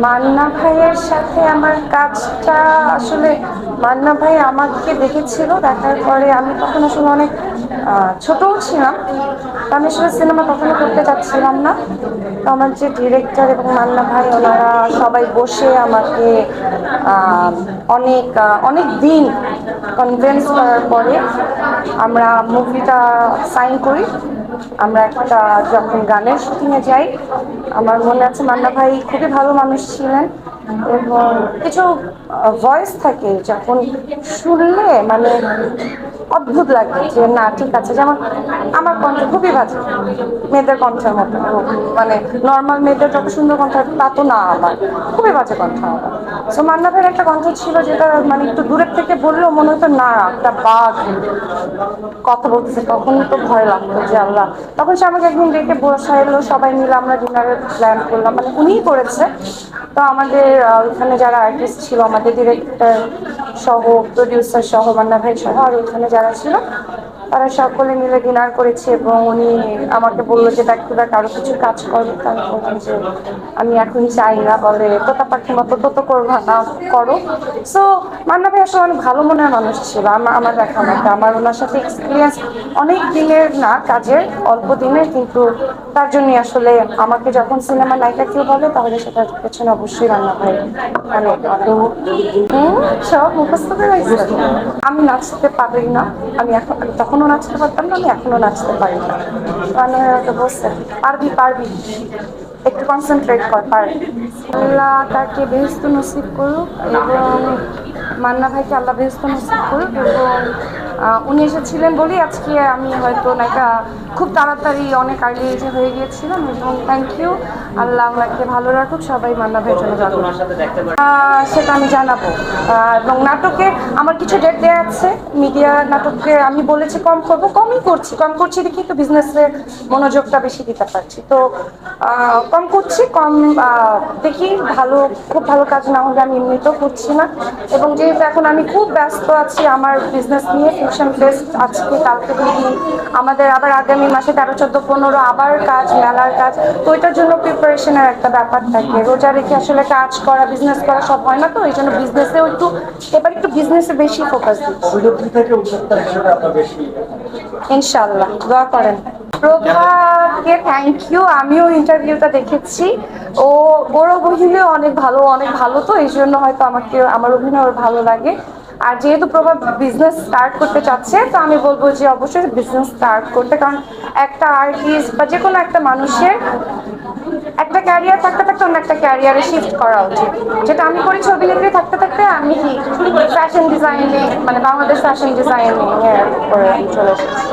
মান্না ভাইয়ের সাথে আমার কাজটা আসলে মান্না ভাই আমাকে দেখেছিল, দেখার পরে আমি তখন আসলে অনেক ছোটও ছিলাম। আমি আসলে সিনেমা কখনো করতে চাচ্ছিলাম না। তো আমার যে ডিরেক্টর এবং মান্না ভাই, ওনারা সবাই বসে আমাকে অনেক অনেক দিন কনভিন্স করার পরে আমরা মুভিটা সাইন করি। আমরা একটা যখন গানের শুটিংয়ে যাই, আমার মনে আছে মান্না ভাই খুবই ভালো মানুষ ছিলেন এবং কিছু ভয়েস থাকে যখন শুনলে মানে অদ্ভুত লাগে যে, না, ঠিক আছে। যেমন আমার কণ্ঠ খুবই বাজে। মেয়েদের কণ্ঠের মতো। মানে নর্মাল মেয়েদের যত সুন্দর কণ্ঠ তা তো না আমার খুবই বাজে কণ্ঠ আমার সো মান্না ভাইয়ের একটা কণ্ঠ ছিল যেটা মানে একটু দূরের থেকে বললেও মনে হতো, না, একটা বাঘ কথা বলতেছে। তখন তো ভয় লাগতো যে, আল্লাহ। তখন সে আমাকে একদিন ডেকে বসা এলো, সবাই মিলে আমরা ডিনারের প্ল্যান করলাম। মানে উনিই করেছে। তো আমাদের ওইখানে যারা আর্টিস্ট ছিল, আমাদের ডিরেক্টর সহ প্রডিউসার সহ মান্না ভাই সহ আর ওইখানে যারা ছিল তারা সকলে মিলে ডিনার করেছে এবং উনি আমাকে বলল যে, দেখ তোরা কারও কিছু কাজ করবে যে, আমি এখন চাই না। বলে, তোতা পাখির মতো তো তো করবা না করো। সো মান্না ভাই আসলে অনেক ভালো মনের মানুষ ছিল আমার আমার দেখা মতো। আমার ওনার সাথে এক্সপিরিয়েন্স অনেক দিনের না, কাজের, অল্প দিনের, কিন্তু তার জন্য আসলে আমাকে যখন সিনেমা নায়িকা কেউ বলে, তাহলে সেটার পেছনে অবশ্যই রান্না ভাই মানে সব মুখস্থ করে আমি নাচতে পারি না। আমি এখন, আমি তখনও নাচতে পারতাম না, আমি এখনও নাচতে পারি না। তো বলছে পারবি পারবি। একটু কনসেন্ট্রেট কর পারবি আল্লাহ তাকে বেহস্ত নসিব করুক এবং মান্না ভাইকে আল্লাহ বেহস্ত নসিব করুক এবং উনি এসেছিলেন বলেই আজকে আমি হয়তো নাকি খুব তাড়াতাড়ি অনেক আর্লি এজে হয়ে গিয়েছিলাম এবং থ্যাংক ইউ আল্লাহ আমাকে ভালো রাখুক, সবাই মান্না ভাইয়ের জন্য সেটা আমি জানাব। এবং নাটকে আমার কিছু ডেট দেওয়া আছে। মিডিয়া নাটকে আমি বলেছি কম করব, কমই করছি। কম করছি দেখি একটু বিজনেসে মনোযোগটা বেশি দিতে পারছি। তো কম করছি, কম দেখি ভালো, খুব ভালো কাজ না হলে আমি এমনিতেও করছি না। এবং যেহেতু এখন আমি খুব ব্যস্ত আছি আমার বিজনেস নিয়ে ফিউশন ফেস্ট আজকে কালকে দেখি আমাদের আবার আগামী মাসে তেরো চোদ্দ পনেরো আবার কাজ মেলার কাজ তো ওইটার জন্য প্রিপারেশনের একটা ব্যাপার থাকে। রোজা রেখে আসলে কাজ করা বিজনেস করা সব হয় না তো এই জন্য বিজনেসেও একটু এবার একটু বিজনেসে বেশি ফোকাস দিচ্ছি। ইনশাল্লাহ দোয়া করেন। প্রভাকে থ্যাংক ইউ আমিও ইন্টারভিউটা দেখেছি। ও ওর অভিনয় অনেক ভালো অনেক ভালো তো এই জন্য হয়তো আমাকে আমার অভিনয় ওর ভালো লাগে। আর যেহেতু প্রভাব বিজনেস স্টার্ট করতে চাচ্ছে, তো আমি বলব যে অবশ্যই বিজনেস স্টার্ট করতে। কারণ একটা আর্টিস্ট বা যে কোনো একটা মানুষের একটা ক্যারিয়ার থাকতে থাকতে অন্য একটা ক্যারিয়ারে শিফট করা উচিত। যেটা আমি করি ছবি লিখে থাকতে থাকতে, আমি কি ফ্যাশন ডিজাইনিং মানে বাংলাদেশ ফ্যাশন ডিজাইনিং উপরে চলে এসেছি।